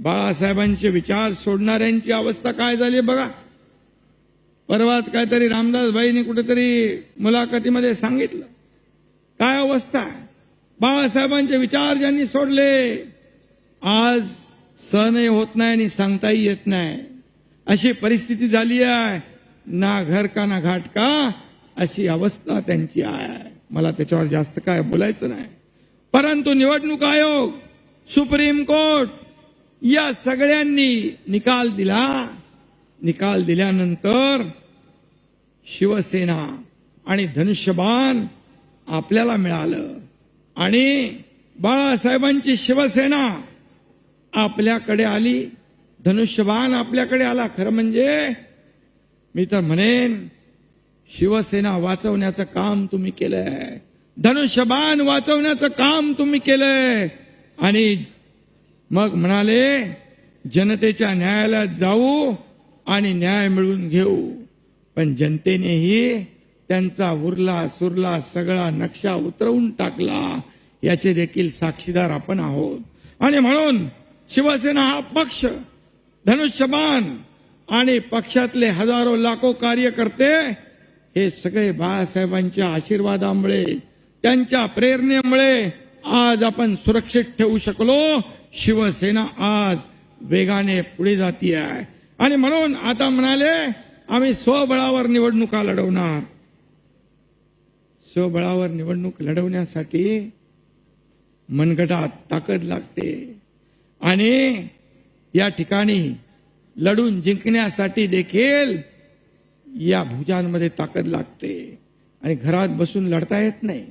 बाळासाहेबांचे विचार सोडणाऱ्यांची अवस्था काय झाली बघा. परवाच काहीतरी रामदास भाईने कुठेतरी मुलाखतीमध्ये सांगितलं. काय अवस्था आहे? बाळासाहेबांचे विचार ज्यांनी सोडले आज सहनही होत नाही आणि सांगताही येत नाही. अशी परिस्थिती झाली आहे. ना घर का ना घाट का? अशी अवस्था त्यांची आहे. मला त्याच्यावर जास्त काय बोलायचं नाही. परंतु निवडणूक आयोग सुप्रीम कोर्ट या सगळ्यांनी निकाल दिला. निकाल दिल्यानंतर शिवसेना आणि धनुष्यबाण आपल्याला मिळालं. आणि बाळासाहेबांची शिवसेना आपल्याकडे आली. धनुष्यबाण आपल्याकडे आला. खरं म्हणजे मी तर म्हणेन शिवसेना वाचवण्याचं काम तुम्ही केलंय. धनुष्यबाण वाचवण्याचं काम तुम्ही केलंय. आणि मग म्हणाले जनतेच्या न्यायालयात जाऊ आणि न्याय मिळवून घेऊ. पण जनतेनेही त्यांचा उरला सुरला सगळा नक्षा उतरवून टाकला. याचे देखील साक्षीदार आपण आहोत. आणि म्हणून शिवसेना हा पक्ष धनुष्यबाण आणि पक्षातले हजारो लाखो कार्यकर्ते हे सगळे बाळासाहेबांच्या आशीर्वादामुळे त्यांच्या प्रेरणेमुळे आज आपण सुरक्षित ठेवू शकलो. शिवसेना आज वेगाने पुढे जाती आहे. आणि म्हणून आता म्हणाले आम्ही स्वबळावर निवडणुका लढवणार. स्वबळावर निवडणूक लढवण्यासाठी मनगटात ताकद लागते. आणि या ठिकाणी लढून जिंकण्यासाठी देखील या भुजांमध्ये ताकद लागते. आणि घरात बसून लढता येत नाही.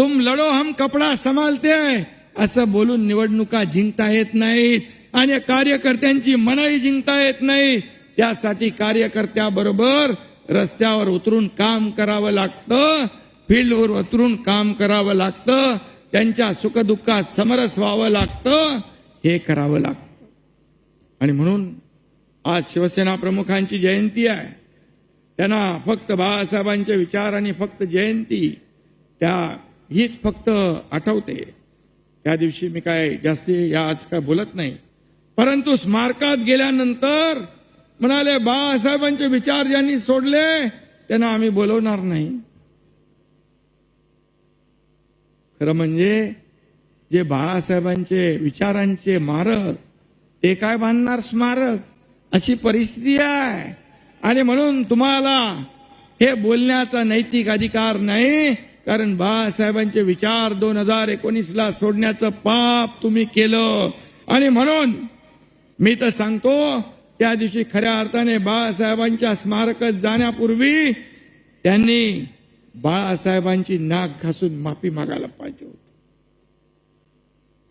तुम लढो हम कपडा संभालते असं बोलून निवडणुका जिंकता येत नाहीत आणि कार्यकर्त्यांची मनही जिंकता येत नाही त्यासाठी कार्यकर्त्याबरोबर रस्त्यावर उतरून काम करावं लागतं. फील्डवर उतरून काम करावं लागतं. त्यांच्या सुखदुःखात समरस व्हावं लागतं. हे करावं लागतं. आणि म्हणून आज शिवसेना प्रमुखांची जयंती आहे. त्यांना फक्त बाळासाहेबांचे विचार आणि फक्त जयंती त्या हीच फक्त आठवते. त्या दिवशी मी काय जास्ती या आज काय बोलत नाही. परंतु स्मारकात गेल्यानंतर म्हणाले बाळासाहेबांचे विचार ज्यांनी सोडले त्यांना आम्ही बोलवणार नाही. खरं म्हणजे जे बाळासाहेबांचे विचारांचे मारक ते काय बांधणार स्मारक? अशी परिस्थिती आहे. आणि म्हणून तुम्हाला हे बोलण्याचा नैतिक अधिकार नाही कारण बाळासाहेबांचे विचार दोन हजार एकोणीसला सोडण्याचं पाप तुम्ही केलं. आणि म्हणून मी तर सांगतो त्या दिवशी खऱ्या अर्थाने बाळासाहेबांच्या स्मारकात जाण्यापूर्वी त्यांनी बाळासाहेबांची नाक घासून माफी मागायला पाहिजे होती.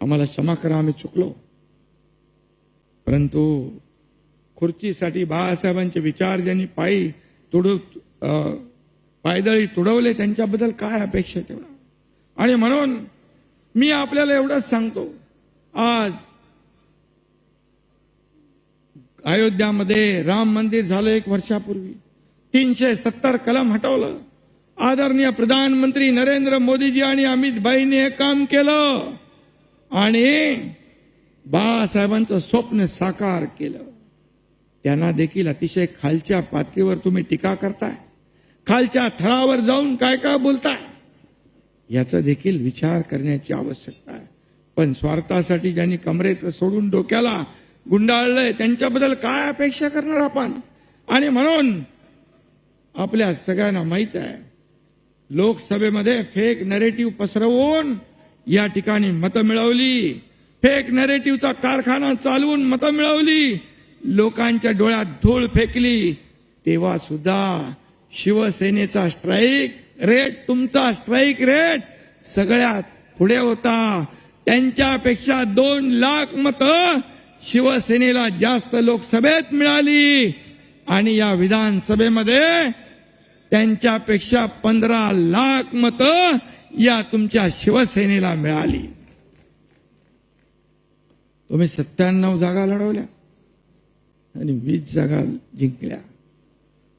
आम्हाला क्षमा करा आम्ही चुकलो. परंतु खुर्चीसाठी बाळासाहेबांचे विचार ज्यांनी पायी तुडव पायदळी तुडवले त्यांच्याबद्दल काय अपेक्षा तेवढा? आणि म्हणून मी आपल्याला एवढंच सांगतो. आज अयोध्यामध्ये राम मंदिर झालं एक वर्षापूर्वी. तीनशे सत्तर कलम हटवलं. आदरणीय प्रधानमंत्री नरेंद्र मोदीजी आणि अमित भाईने हे काम केलं. आणि बाळासाहेबांचं स्वप्न साकार केलं. त्यांना देखील अतिशय खालच्या पातळीवर तुम्ही टीका करताय. खालच्या थरावर जाऊन काय काय बोलताय? याचा देखील विचार करण्याची आवश्यकता आहे. पण स्वार्थासाठी ज्यांनी कमरेचं सोडून डोक्याला गुंडाळलंय त्यांच्याबद्दल काय अपेक्षा करणार आपण? आणि म्हणून आपल्या सगळ्यांना माहीत आहे लोकसभेमध्ये फेक नरेटिव्ह पसरवून या ठिकाणी मतं मिळवली. फेक नरेटिव्हचा कारखाना चालवून मतं मिळवली. लोकांच्या डोळ्यात धूळ फेकली. तेव्हा सुद्धा शिवसेनेचा स्ट्राईक रेट तुमचा स्ट्राईक रेट सगळ्यात पुढे होता. त्यांच्यापेक्षा दोन लाख मतं शिवसेनेला जास्त लोकसभेत मिळाली. आणि या विधानसभेमध्ये त्यांच्यापेक्षा पंधरा लाख मतं या तुमच्या शिवसेनेला मिळाली. तुम्ही सत्त्याण्णव जागा लढवल्या आणि वीस जागा जिंकल्या.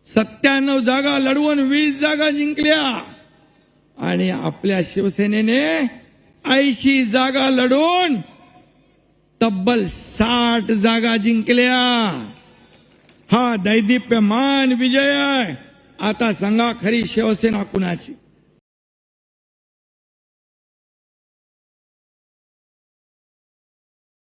सत्त्याण्णव जागा लढवून वीस जागा जिंकल्या. आणि आपल्या शिवसेनेने ऐंशी जागा लढून तब्बल साठ जागा जिंकल्या. हा दैदिप्यमान विजय आहे. आता सांगा खरी शिवसेना कुणाची?